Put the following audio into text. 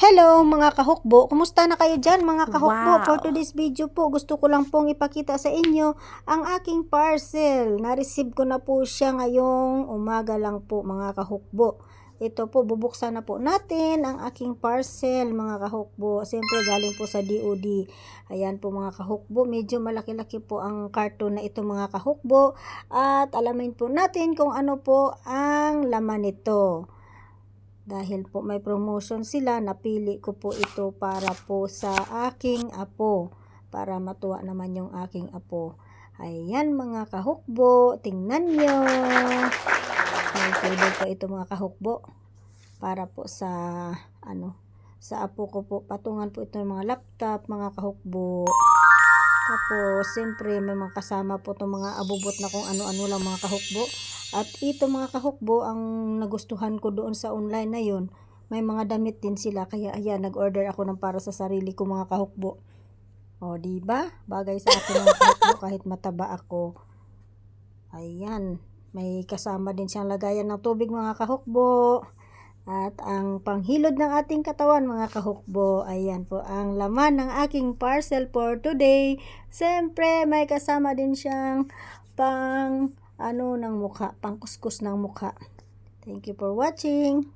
Hello mga kahukbo, kumusta na kayo dyan mga kahukbo? Wow. For today's video po, gusto ko lang pong ipakita sa inyo ang aking parcel. Na-receive ko na po siya ngayong umaga lang po mga kahukbo. Ito po, bubuksan na po natin ang aking parcel mga kahukbo. Siyempre galing po sa DOD. Ayan po mga kahukbo, medyo malaki-laki po ang karton na ito mga kahukbo. At alamin po natin kung ano po ang laman nito. Dahil po may promotion sila, napili ko po ito para po sa aking apo. Para matuwa naman yung aking apo. Ayan mga kahukbo, tingnan nyo. May table po ito mga kahukbo. Para po sa, ano, sa apo ko po. Patungan po ito ng mga laptop, mga kahukbo. Tapos, siyempre, may mga kasama po itong mga abubot na kung ano-ano lang mga kahukbo. At ito mga kahukbo, ang nagustuhan ko doon sa online na yun, may mga damit din sila. Kaya ayan, nag-order ako ng para sa sarili ko mga kahukbo. O, di ba? Bagay sa akin mga kahukbo kahit mataba ako. Ayan, may kasama din siyang lagayan ng tubig mga kahukbo. At ang panghilod ng ating katawan mga kahukbo, ayan po ang laman ng aking parcel for today. Siyempre, may kasama din siyang pang ano ng mukha, pang kuskus ng mukha. Thank you for watching.